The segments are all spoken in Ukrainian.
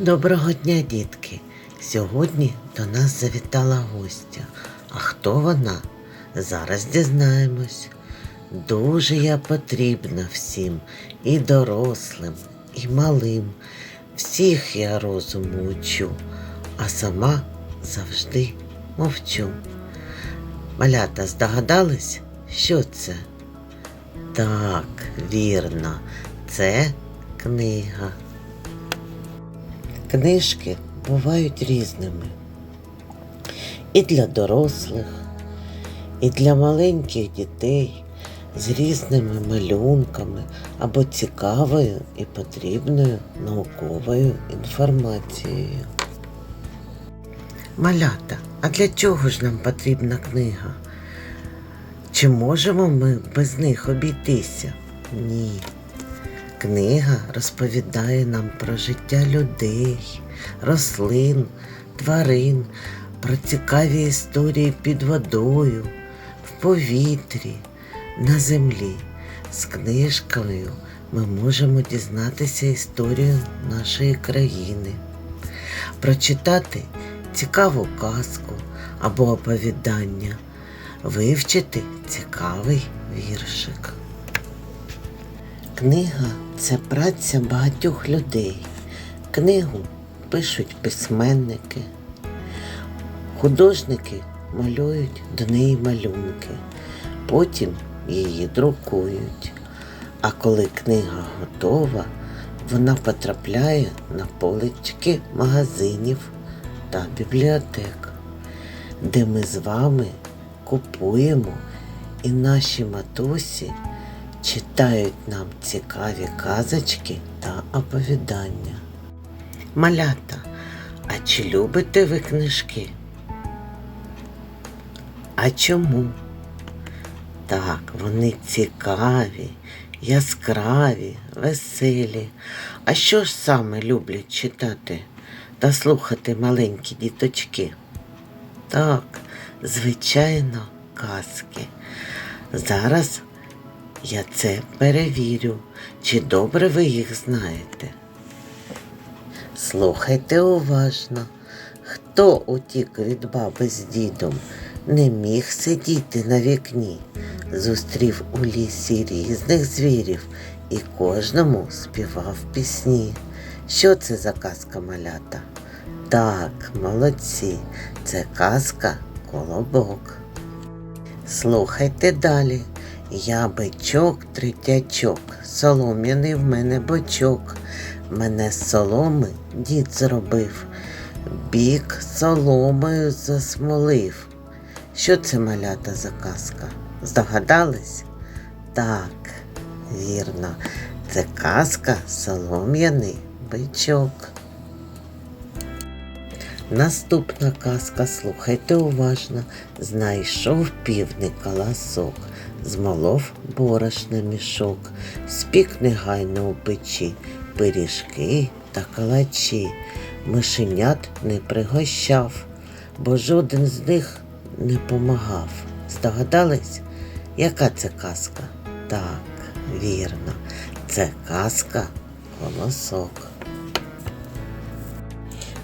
Доброго дня, дітки! Сьогодні до нас завітала гостя. А хто вона? Зараз дізнаємось. Дуже я потрібна всім, і дорослим, і малим. Всіх я розуму учу, а сама завжди мовчу. Малята здогадались, що це? Так, вірно, це книга. Книжки бувають різними. І для дорослих, і для маленьких дітей з різними малюнками або цікавою і потрібною науковою інформацією. Малята, а для чого ж нам потрібна книга? Чи можемо ми без них обійтися? Ні. Книга розповідає нам про життя людей, рослин, тварин, про цікаві історії під водою, в повітрі, на землі. З книжкою ми можемо дізнатися історію нашої країни, прочитати цікаву казку або оповідання, вивчити цікавий віршик. Книга це праця багатьох людей. Книгу пишуть письменники, художники малюють до неї малюнки, потім її друкують. А коли книга готова, вона потрапляє на полички магазинів та бібліотек, де ми з вами купуємо і наші матусі читають нам цікаві казочки та оповідання. Малята, а чи любите ви книжки? А чому? Так, вони цікаві, яскраві, веселі. А що ж саме люблять читати та слухати маленькі діточки? Так, звичайно, казки. Зараз я це перевірю, чи добре ви їх знаєте. Слухайте уважно, хто утік від баби з дідом, не міг сидіти на вікні, зустрів у лісі різних звірів і кожному співав пісні. Що це за казка малята? Так, молодці, це казка колобок. Слухайте далі. Я бичок, третячок, солом'яний в мене бочок. Мене з соломи дід зробив, бік соломою засмолив. Що це малята за казка? Здогадались? Так, вірно, це казка солом'яний бичок. Наступна казка, слухайте уважно, знайшов півник колосок, змолов борошна мішок, спік негайно у печі, пиріжки та калачі, мишенят не пригощав, бо жоден з них не помагав. Здогадались, яка це казка? Так, вірно, це казка колосок.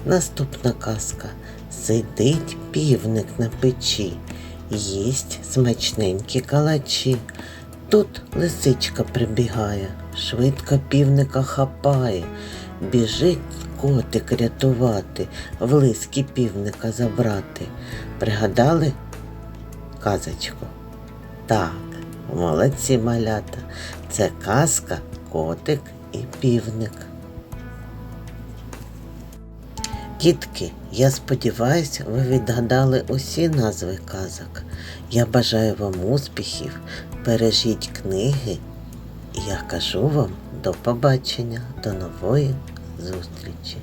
Наступна казка. Сидить півник на печі, їсть смачненькі калачі. Тут лисичка прибігає, швидко півника хапає, біжить котик рятувати, в лиски півника забрати. Пригадали казочку? Так, молодці малята. Це казка, котик і півник. Дітки, я сподіваюся, ви відгадали усі назви казок. Я бажаю вам успіхів, бережіть книги. Я кажу вам до побачення, до нової зустрічі.